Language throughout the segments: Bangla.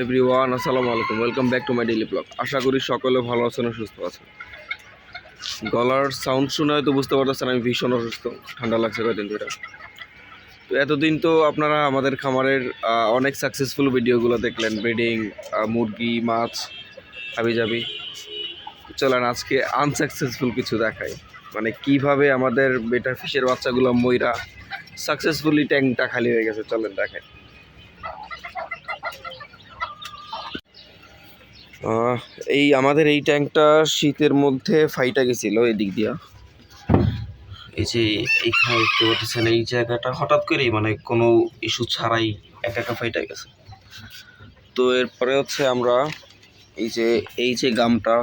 এভরিওয়ান, আসসালামু আলাইকুম। Welcome back to my daily blog আশা করি সকলে ভালো আছেন সুস্থ আছেন। গলার সাউন্ড শুনে হয়তো বুঝতে পারতেছেন আমি ভীষণ অসুস্থ। ঠান্ডা লাগছে কয়েকদিন ধরে। তো এতদিন তো আপনারা আমাদের খামারের অনেক সাকসেসফুল ভিডিওগুলো দেখলেন। ব্রিডিং মুরগি, মাছ হাবি যাবি চলেন আজকে আনসাকসেসফুল কিছু দেখাই। মানে কীভাবে আমাদের বেটা ফিশের বাচ্চাগুলো ময়রা সাকসেসফুলি ট্যাঙ্কটা খালি হয়ে গেছে, চলেন দেখাই। এই আমাদের এই ট্যাঙ্কটা শীতের মধ্যে ফাইটা গেছিল এই দিক দিয়া। এই যে এইখানে দেখতে পাচ্ছেন এই জায়গাটা হঠাৎ করেই মানে কোনো ইস্যু ছাড়াই একা একা ফাইটা গেছে। তো এরপরে হচ্ছে আমরা এই যে এই যে গামটা।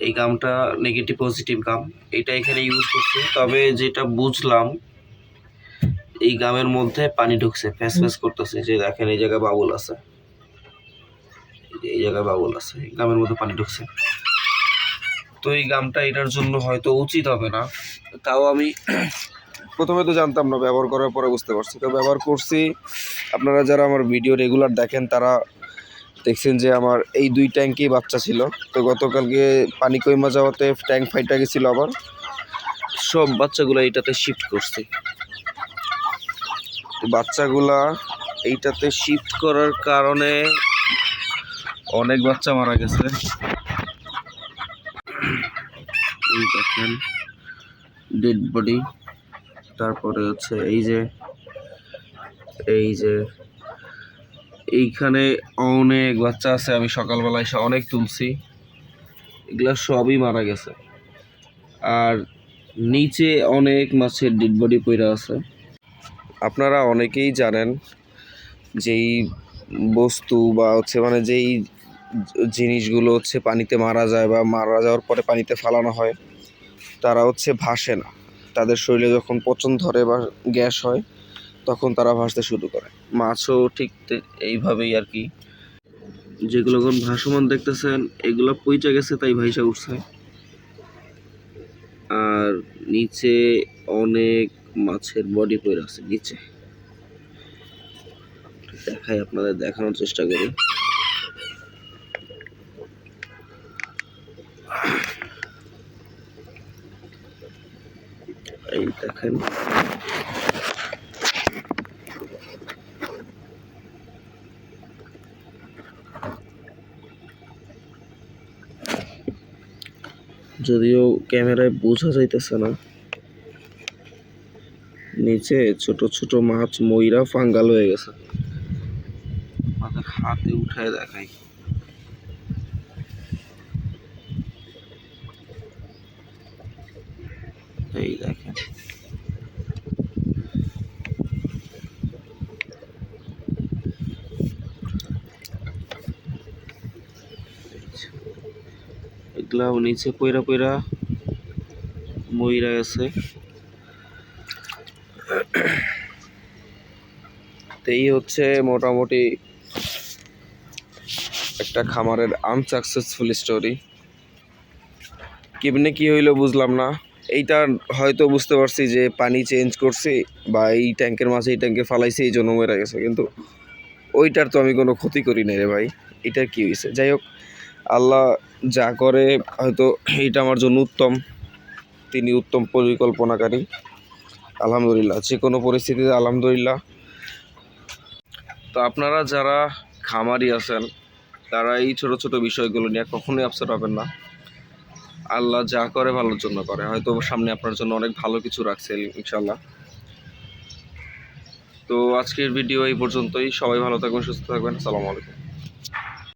এই গামটা নেগেটিভ পজিটিভ গাম এটা এখানে ইউজ করছি। তবে যেটা বুঝলাম এই গামের মধ্যে পানি ঢুকছে ফ্যাস ফ্যাস করতেছে। যে দেখেন এই জায়গায় বাবুল আছে। এই জায়গায় বাবুল আছে, এই গামের মধ্যে পানি ঢুকছে। তো এই গামটা এটার জন্য হয়তো উচিত হবে না। তাও আমি প্রথমে তো জানতাম না, ব্যবহার করার পরে বুঝতে পারছি। তো ব্যবহার করছি, আপনারা যারা আমার ভিডিও রেগুলার দেখেন, তারা দেখছেন যে আমার এই দুই ট্যাঙ্কেই বাচ্চা ছিল। তো গতকালকে পানি কইমা যাওয়াতে ট্যাঙ্ক ফাইটা গেছিল আবার। সব বাচ্চাগুলো এইটাতে শিফট করছি। বাচ্চাগুলা এইটাতে শিফট করার কারণে অনেক বাচ্চা মারা গেছে। ডেড বডি তারপরে হচ্ছে এই যে এই যে, এইখানে অনেক বাচ্চা আছে, আমি সকালবেলা এসে অনেক তুলছি। এগুলা সবই মারা গেছে। আর নিচে অনেক মাছের ডেড বডি পড়ে আছে। আপনারা অনেকেই জানেন যেই বস্তু বা হচ্ছে মানে যেই জিনিসগুলো হচ্ছে পানিতে মারা যায় বা মারা যাওয়ার পরে পানিতে ফালানো হয়, তারা হচ্ছে ভাসে না। তাদের শরীরে যখন পচন ধরে বা গ্যাস হয়, তখন তারা ভাসতে শুরু করে। মাছও ঠিক এইভাবেই আর কি। যেগুলো এখন ভাসমান দেখতেছেন, এগুলো পইচা গেছে তাই ভাইসা উঠছে। আর নিচে অনেক মাছের বডি পড়ে আছে, নিচে। দেখাই আপনাদের, দেখানোর চেষ্টা করি এই দেখেন যদিও ক্যামেরায় বোঝা যাইতেছে না। নিচে ছোট ছোট মাছ ময়রা ফাঙ্গাল হয়ে গেছে। হাতে উঠায় দেখাই। এই দেখেন। এগুলা নিচে পয়রা পয়রা ময়রা আছে এই হচ্ছে মোটামুটি একটা খামারের আনসাকসেসফুল স্টোরি কেমনে কি হইল বুঝলাম না। এইটা হয়তো বুঝতে পারছি যে পানি চেঞ্জ করছি বা এই ট্যাঙ্কের মাঝে এই ট্যাঙ্কে ফালাইছি, এই জন্য মরে গেছে। কিন্তু ওইটার তো আমি কোনো ক্ষতি করি নাই রে ভাই। এটা কি হয়েছে যাই হোক আল্লাহ যা করে, হয়তো এইটা আমার জন্য উত্তম। তিনি উত্তম পরিকল্পনাকারী। আলহামদুলিল্লাহ, যে কোনো পরিস্থিতিতে আলহামদুলিল্লাহ। তো আপনারা যারা খামারি আছেন, তারা এই ছোট ছোট বিষয়গুলো নিয়ে কখনোই আপসেট হবেন না। আল্লাহ যা করে ভালোর জন্য করে। হয়তো সামনে আপনার জন্য অনেক ভালো কিছু রাখছে ইনশাল্লাহ তো আজকের ভিডিও এই পর্যন্তই। সবাই ভালো থাকবেন, সুস্থ থাকবেন। আসসালামু আলাইকুম।